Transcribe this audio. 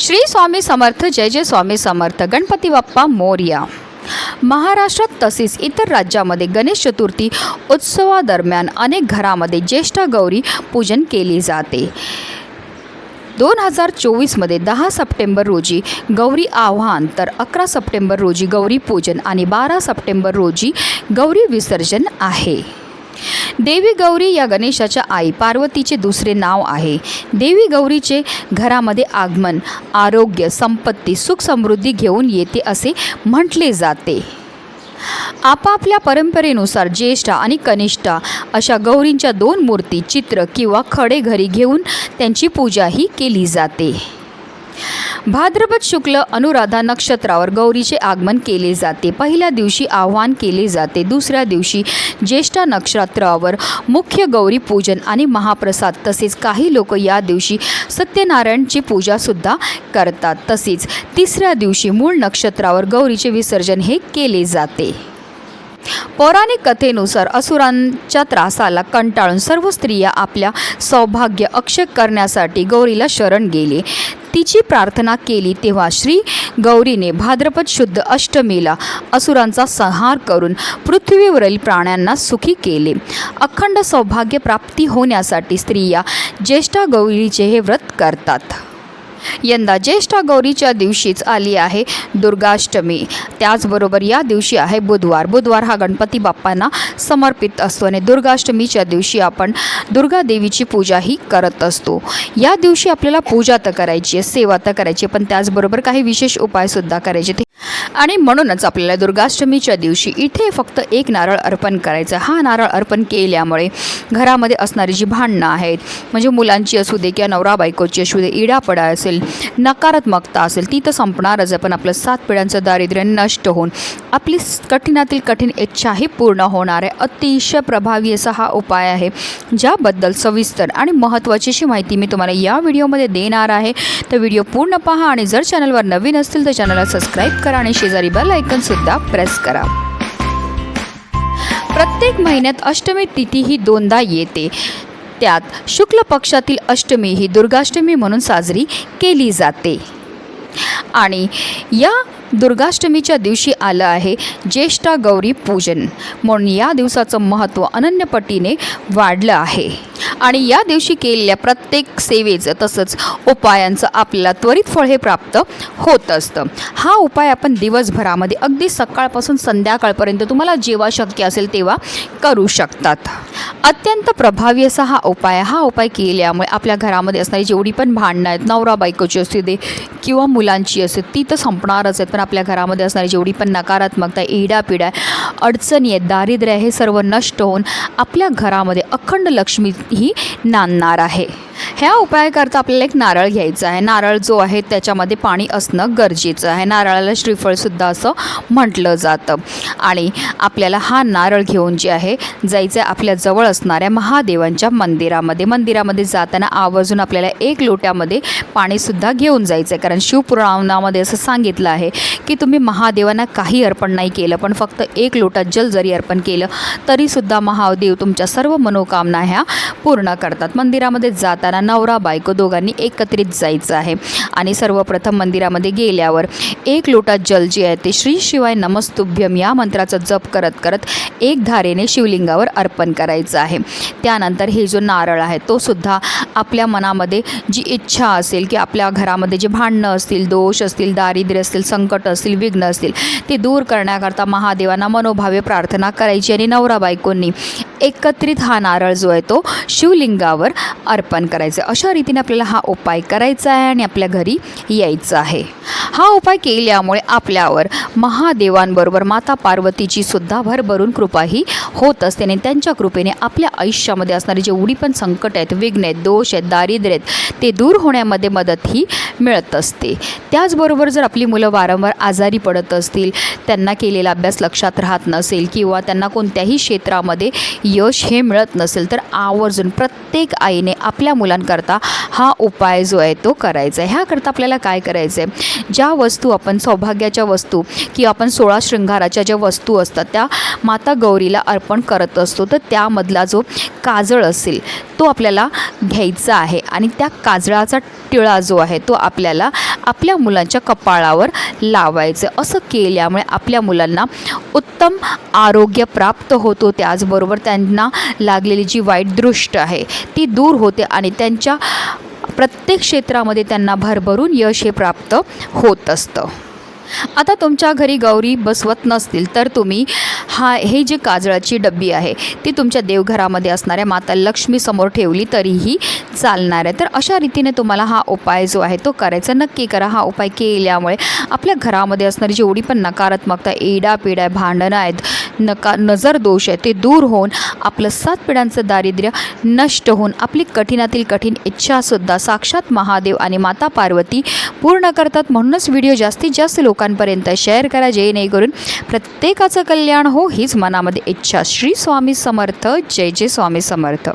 श्री स्वामी समर्थ जय जय स्वामी समर्थ गणपती बाप्पा मोर्या. महाराष्ट्रात तसेच इतर राज्यामध्ये गणेश चतुर्थी उत्सवादरम्यान अनेक घरामध्ये ज्येष्ठ गौरी पूजन केले जाते. दोन हजार चोवीसमध्ये दहा सप्टेंबर रोजी गौरी आव्हान तर अकरा सप्टेंबर रोजी गौरी पूजन आणि बारा सप्टेंबर रोजी गौरी विसर्जन आहे. देवी गौरी या गणेशाच्या आई पार्वतीचे दुसरे नाव आहे. देवी गौरीचे घरामध्ये आगमन आरोग्य संपत्ती सुख समृद्धी घेऊन येते असे म्हटले जाते. आपापल्या परंपरेनुसार ज्येष्ठा आणि कनिष्ठा अशा गौरींच्या दोन मूर्ती चित्र किंवा खडे घरी घेऊन त्यांची पूजाही केली जाते. भाद्रपद शुक्ल अनुराधा नक्षत्रावर गौरीचे आगमन केले जाते. पहिल्या दिवशी आव्हान केले जाते. दुसऱ्या दिवशी ज्येष्ठ नक्षत्रावर मुख्य गौरी पूजन आणि महाप्रसाद तसेच काही लोक या दिवशी सत्यनारायणची पूजासुद्धा करतात. तसेच तिसऱ्या दिवशी मूळ नक्षत्रावर गौरीचे विसर्जन हे केले जाते. पौराणिक कथेनुसार असुरांच्या त्रासाला कंटाळून सर्व स्त्रिया आपल्या सौभाग्य अक्षय करण्यासाठी गौरीला शरण गेले. तिची प्रार्थना केली तेव्हा श्री गौरीने भाद्रपद शुद्ध अष्टमीला असुरांचा संहार करून पृथ्वीवरील प्राण्यांना सुखी केले. अखंड सौभाग्य प्राप्ती होण्यासाठी स्त्रिया ज्येष्ठा गौरीचे हे व्रत करतात. यंदा ज्येष्ठ गौरीच्या दिवशीच आली आहे दुर्गाष्टमी. त्याचबरोबर या दिवशी आहे बुधवार. बुधवार हा गणपती बाप्पांना समर्पित असतो आणि दुर्गाष्टमीच्या दिवशी आपण दुर्गा देवीची पूजाही करत असतो. या दिवशी आपल्याला पूजा तर करायची आहे सेवा तर करायची आहे, पण त्याचबरोबर काही विशेष उपायसुद्धा करायचे. ते आणि म्हणूनच आपल्याला दुर्गाष्टमीच्या दिवशी इथे फक्त एक नारळ अर्पण करायचं. हा नारळ अर्पण केल्यामुळे घरामध्ये असणारी जी भांडणं आहेत म्हणजे मुलांची असू दे किंवा नवरा बायकोची असू दे इडापडा असेल नकारात्मकता असेल ती तर संपणारच आहे. पण आपलं सात पिढ्यांचं दारिद्र्य नष्ट होऊन आपली कठीणातील कठीण इच्छाही पूर्ण होणार आहे. अतिशय प्रभावी असा हा उपाय आहे ज्याबद्दल सविस्तर आणि महत्त्वाची अशी माहिती मी तुम्हाला या व्हिडिओमध्ये देणार आहे. तर व्हिडिओ पूर्ण पहा आणि जर चॅनलवर नवीन असतील तर चॅनलला सबस्क्राईब करा आणि शेजारी बेल ऐकनसुद्धा प्रेस करा. प्रत्येक महिन्यात अष्टमी तिथी ही दोनदा येते. त्यात शुक्ल पक्षातील अष्टमी ही दुर्गाष्टमी म्हणून साजरी केली जाते. आणि या दुर्गाष्टमीच्या दिवशी आलं आहे ज्येष्ठा गौरी पूजन. म्हणून या दिवसाचं महत्त्व अनन्यपटीने वाढलं आहे. आणि या दिवशी केलेल्या प्रत्येक सेवेचं तसंच उपायांचं आपल्याला त्वरित फळ हे प्राप्त होत असतं. हा उपाय आपण दिवसभरामध्ये अगदी सकाळपासून संध्याकाळपर्यंत तुम्हाला जेव्हा शक्य असेल तेव्हा करू शकतात. अत्यंत प्रभावी असा हा उपाय हा उपाय केल्यामुळे आपल्या घरामध्ये असणारी जेवढी पण भांडणं आहेत नवरा बायकोची असू दे किंवा मुलांची असू ती तर संपणारच आहेत. पण आपल्या घरामध्ये असणारी जेवढी पण नकारात्मकता इडापिडा अडचणी आहेत दारिद्र्य आहे हे सर्व नष्ट होऊन आपल्या घरामध्ये अखंड लक्ष्मी ही नांदणार आहे. ह्या उपायाकरता आपल्याला एक नारळ घ्यायचा आहे. नारळ जो आहे त्याच्यामध्ये पाणी असणं गरजेचं आहे. नारळाला श्रीफळसुद्धा असं म्हटलं जातं. आणि आपल्याला हा नारळ घेऊन जे आहे जायचं आहे आपल्या जवळ असणाऱ्या महादेवांच्या मंदिरामध्ये. मंदिरामध्ये जाताना आवर्जून आपल्याला एक लोट्यामध्ये पाणीसुद्धा घेऊन जायचं आहे. कारण शिवपुराणामध्ये असं सांगितलं आहे की तुम्ही महादेवांना काही अर्पण नाही केलं पण फक्त एक लोटा जल जरी अर्पण केलं तरीसुद्धा महादेव तुमच्या सर्व मनोकामना ह्या पूर्ण करतात. मंदिरामध्ये जाताना नवरा बायको दोघांनी एकत्रित जायचं आहे. आणि सर्वप्रथम मंदिरामध्ये गेल्यावर एक लोटा जल जे आहे ते श्री शिवाय नमस्तुभ्यम या मंत्राचा जप करत करत एक धारेने शिवलिंगावर अर्पण करायचं आहे. त्यानंतर हे जो नारळ आहे तो सुद्धा आपल्या मनामध्ये जी इच्छा असेल की आपल्या घरामध्ये जे भांडणं असतील दोष असतील दारिद्र्य असतील संकट असतील विघ्न असतील ते दूर करण्याकरता महादेवांना मनोभावे प्रार्थना करायची आणि नवरा बायकोंनी एकत्रित हा नारळ जो आहे तो शिवलिंगावर अर्पण करायचा अशा रीतीने आपल्याला हा उपाय करायचा आहे आणि आपल्या घरी यायचं आहे. हा उपाय केल्यामुळे आपल्यावर महादेवांबरोबर माता पार्वतीची सुद्धा भरभरून कृपाही होत असते आणि त्यांच्या कृपेने आपल्या आयुष्यामध्ये असणारी जेवढी पण संकट आहेत विघ्न आहेत दोष आहेत दारिद्र्य आहेत ते दूर होण्यामध्ये मदत ही मिळत असते. त्याचबरोबर जर आपली मुलं वारंवार आजारी पडत असतील त्यांना केलेला अभ्यास लक्षात राहत नसेल किंवा त्यांना कोणत्याही क्षेत्रामध्ये यश हे मिळत नसेल तर आवर्जून प्रत्येक आईने आपल्या मुलांकरता हा उपाय जो आहे तो करायचा आहे. ह्याकरता आपल्याला काय करायचं आहे? ज्या वस्तू आपण सौभाग्याच्या वस्तू किंवा आपण सोळा शृंगाराच्या ज्या वस्तू असतात त्या माता गौरीला अर्पण करत असतो तर त्यामधला जो काजळ असेल तो आपल्याला घ्यायचा आहे. आणि त्या काजळाचा टिळा जो आहे तो आपल्याला आपल्या मुलांच्या कपाळावर लावायचं असं केल्यामुळे आपल्या मुलांना उत्तम आरोग्य प्राप्त होतो त्याचबरोबर त्यांना लागलेली जी वाईट दृष्ट आहे ती दूर होते आणि त्यांच्या प्रत्येक क्षेत्रामध्ये त्यांना भरभरून यश हे प्राप्त होत असतं. आता तुमच्या घरी गौरी बसवत नसतील तर तुम्ही हा हे जी काजळाची डब्बी आहे ती तुमच्या देवघरामध्ये असणाऱ्या माता लक्ष्मीसमोर ठेवली तरीही चालणार आहे. तर अशा रीतीने तुम्हाला हा उपाय जो आहे तो करायचा. नक्की करा. हा उपाय केल्यामुळे आपल्या घरामध्ये असणारी जेवढी पण नकारात्मकता एडा भांडणं आहेत नका नजर दोष आहे ते दूर होऊन आपलं सात पिढ्यांचं दारिद्र्य नष्ट होऊन आपली कठीणातील कठीण इच्छासुद्धा साक्षात महादेव आणि माता पार्वती पूर्ण करतात. म्हणूनच व्हिडिओ जास्तीत जास्त लोकांपर्यंत शेअर करा जेणेकरून प्रत्येकाचं कल्याण हो हीच मनामध्ये इच्छा. श्री स्वामी समर्थ. जय जय स्वामी समर्थ.